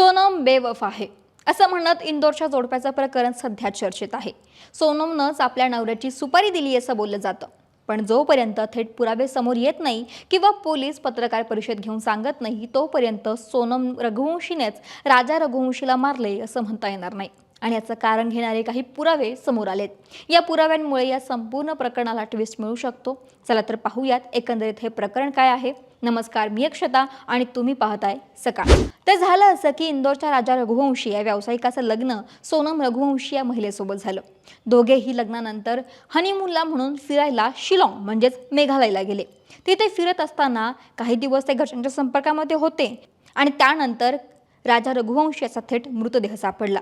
सोनम बेवफ आहे. असं म्हणत इंदोरच्या जोडप्याचं प्रकरण सध्या चर्चेत आहे. सोनमनंच आपल्या नवऱ्याची सुपारी दिली असं बोललं जातं. पण जोपर्यंत थेट पुरावे समोर येत नाही किंवा पोलीस पत्रकार परिषद घेऊन सांगत नाही तोपर्यंत सोनम रघुवंशीनेच राजा रघुवंशीला मारले असं म्हणता येणार नाही. आणि याचं कारण घेणारे काही पुरावे समोर आलेत. या पुराव्यांमुळे या संपूर्ण प्रकरणाला ट्विस्ट मिळू शकतो. चला तर पाहूयात एकंदरीत हे प्रकरण काय आहे. नमस्कार मी अक्षता आणि तुम्ही पाहताय सकाळ. तर झालं असं की इंदोरच्या राजा रघुवंशी या व्यावसायिकाचं लग्न सोनम रघुवंशी या महिलेसोबत झालं. दोघेही लग्नानंतर हनीमूनला म्हणून फिरायला शिलाँग म्हणजेच मेघालयला गेले. तिथे फिरत असताना काही दिवस ते घरच्यांच्या संपर्कामध्ये होते आणि त्यानंतर राजा रघुवंशी याचा थेट मृतदेह सापडला.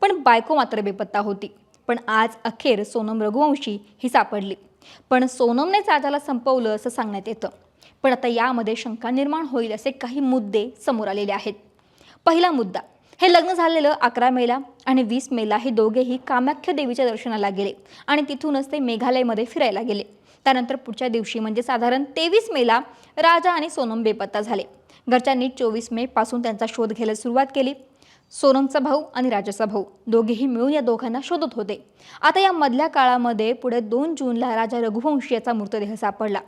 पण बायको मात्र बेपत्ता होती. पण आज अखेर सोनम रघुवंशी ही सापडली. पण सोनमनेच राजाला संपवलं असं सांगण्यात येतं. पण आता यामध्ये शंका निर्माण होईल असे काही मुद्दे समोर आलेले आहेत. पहिला मुद्दा हे लग्न झालेलं अकरा मेला आणि वीस मेला हे दोघेही कामाख्या देवीच्या दर्शनाला गेले आणि तिथूनच ते मेघालयमध्ये फिरायला गेले. त्यानंतर पुढच्या दिवशी म्हणजे साधारण तेवीस मेला राजा आणि सोनम बेपत्ता झाले. घरच्यांनी चोवीस मे पासून त्यांचा शोध घ्यायला सुरुवात केली. सोनमचा भाऊ आणि राजाचा भाऊ दोघेही मिळून या दोघांना शोधत होते. आता या मधल्या काळामध्ये पुढे दोन जूनला राजा रघुवंशी याचा मृतदेह सापडला.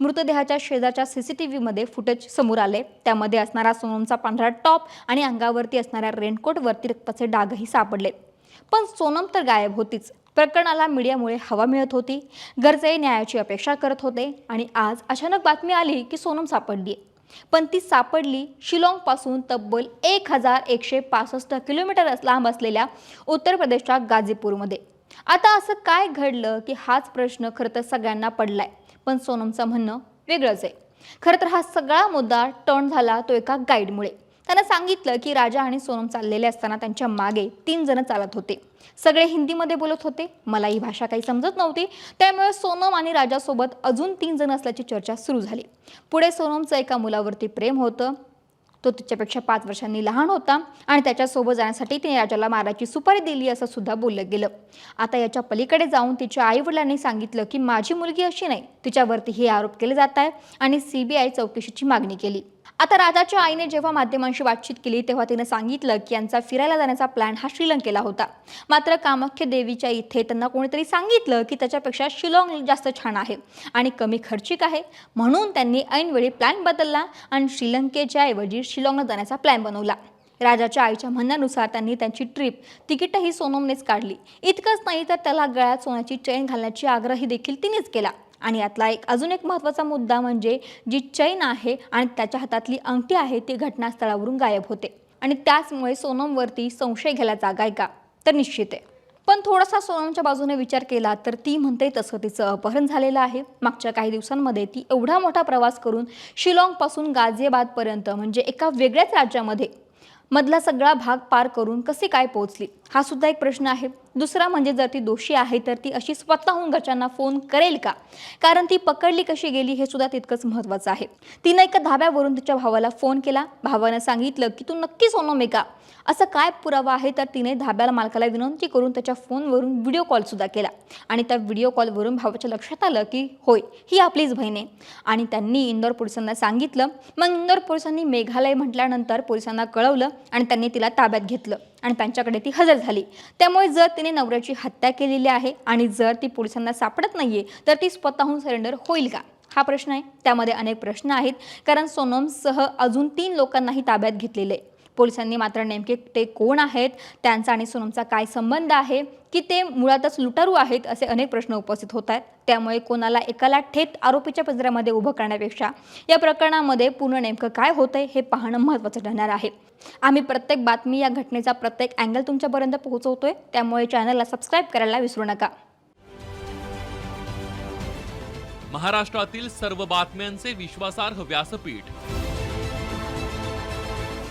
मृतदेहाच्या शेजारच्या सी सी टी व्हीमध्ये फुटेज समोर आले. त्यामध्ये असणारा सोनमचा पांढरा टॉप आणि अंगावरती असणाऱ्या रेनकोटवरती रक्ताचे डागही सापडले. पण सोनम तर गायब होतीच. प्रकरणाला मीडियामुळे हवा मिळत होती. गरजे न्यायाची अपेक्षा करत होते. आणि आज अचानक बातमी आली की सोनम सापडली पण ती सापडली शिलाँगपासून तब्बल एक हजार एकशे पासष्ट किलोमीटर लांब असलेल्या उत्तर प्रदेशच्या गाझीपूरमध्ये. आता असं काय घडलं की हाच प्रश्न खरं तर सगळ्यांना पडलाय. पण सोनमचं म्हणणं वेगळंच आहे. खरं तर हा सगळा मुद्दा टर्न झाला तो एका गाईडमुळे. त्यानं सांगितलं की राजा आणि सोनम चाललेले असताना त्यांच्या मागे तीन जण चालत होते. सगळे हिंदीमध्ये बोलत होते. मला ही भाषा काही समजत नव्हती. त्यामुळे सोनम आणि राजासोबत अजून तीन जण असल्याची चर्चा सुरू झाली. पुढे सोनमचं एका मुलावरती प्रेम होतं. तो तिच्यापेक्षा पाच वर्षांनी लहान होता आणि त्याच्यासोबत जाण्यासाठी तिने राजाला मारायची सुपारी दिली असं सुद्धा बोललं गेलं. आता याच्या पलीकडे जाऊन तिच्या आईवडिलांनी सांगितलं की माझी मुलगी अशी नाही. तिच्यावरती हे आरोप केले जात आहे आणि सी बी आय चौकशीची मागणी केली. आता राजाच्या आईने जेव्हा माध्यमांशी बातचीत केली तेव्हा तिने सांगितलं की यांचा फिरायला जाण्याचा प्लॅन हा श्रीलंकेला होता. मात्र कामाख्य देवीच्या इथे त्यांना कोणीतरी सांगितलं की त्याच्यापेक्षा शिलाँग जास्त छान आहे आणि कमी खर्चिक आहे. म्हणून त्यांनी ऐनवेळी प्लॅन बदलला आणि श्रीलंकेच्या ऐवजी शिलाँगला जाण्याचा प्लॅन बनवला. राजाच्या आईच्या म्हणण्यानुसार त्यांनी त्यांची ट्रिप तिकीटही सोनमनेच काढली. इतकंच नाही तर त्याला गळ्यात सोन्याची चैन घालण्याची आग्रही देखील तिनेच केला. आणि यातला एक अजून एक महत्त्वाचा मुद्दा म्हणजे जी चैन आहे आणि त्याच्या हातातली अंगठी आहे ती घटनास्थळावरून गायब होते. आणि त्याचमुळे सोनमवरती संशय घ्यायला जागा आहे का? तर निश्चित आहे. पण थोडासा सोनमच्या बाजूने विचार केला तर ती म्हणते तसं तिचं अपहरण झालेलं आहे. मागच्या काही दिवसांमध्ये ती एवढा मोठा प्रवास करून शिलाँगपासून गाझियाबादपर्यंत म्हणजे एका वेगळ्याच राज्यामध्ये मधला सगळा भाग पार करून कसे काय पोहोचली? हा सुद्धा एक प्रश्न आहे. दुसरा म्हणजे जर ती दोषी आहे तर ती अशी स्वतःहून घरच्यांना फोन करेल का? कारण ती पकडली कशी गेली हे सुद्धा तितकंच महत्त्वाचं आहे. तिनं एका धाब्यावरून तिच्या भावाला फोन केला. भावानं सांगितलं की तू नक्की सोनम का असं काय पुरावा आहे? तर तिने धाब्याला मालकाला विनंती करून त्याच्या फोनवरून व्हिडिओ कॉलसुद्धा केला. आणि त्या व्हिडिओ कॉलवरून भावाच्या लक्षात आलं की होय ही आपलीच बहीण आहे. आणि त्यांनी इंदोर पोलिसांना सांगितलं. मग इंदोर पोलिसांनी मेघालय म्हटल्यानंतर पोलिसांना कळवलं आणि त्यांनी तिला ताब्यात घेतलं. आणि त्यांच्याकडे ती हजर झाली. त्यामुळे जर तिने नवऱ्याची हत्या केलेली आहे आणि जर ती पोलिसांना सापडत नाहीये तर ती स्वतःहून सरेंडर होईल का? हा प्रश्न आहे. त्यामध्ये अनेक प्रश्न आहेत. कारण सोनमसह अजून तीन लोकांनाही ताब्यात घेतलेले आहे. पोलिसांनी मात्र नेमके ते कोण आहेत त्यांचा आणि सोनमचा काय संबंध आहे की ते मुळातच लुटारू आहेत असे अनेक प्रश्न उपस्थित होत आहेत. त्यामुळे कोणाला एकाला थेट आरोपीच्या पंजऱ्यामध्ये उभं करण्यापेक्षा या प्रकरणामध्ये पूर्ण नेमकं काय होतंय हे पाहणं महत्त्वाचं ठरणार आहे. आम्ही प्रत्येक बातमी या घटनेचा प्रत्येक अँगल तुमच्यापर्यंत पोहोचवतोय त्यामुळे चॅनलला सबस्क्राईब करायला विसरू नका. महाराष्ट्रातील सर्व बातम्यांचे विश्वासार्ह व्यासपीठ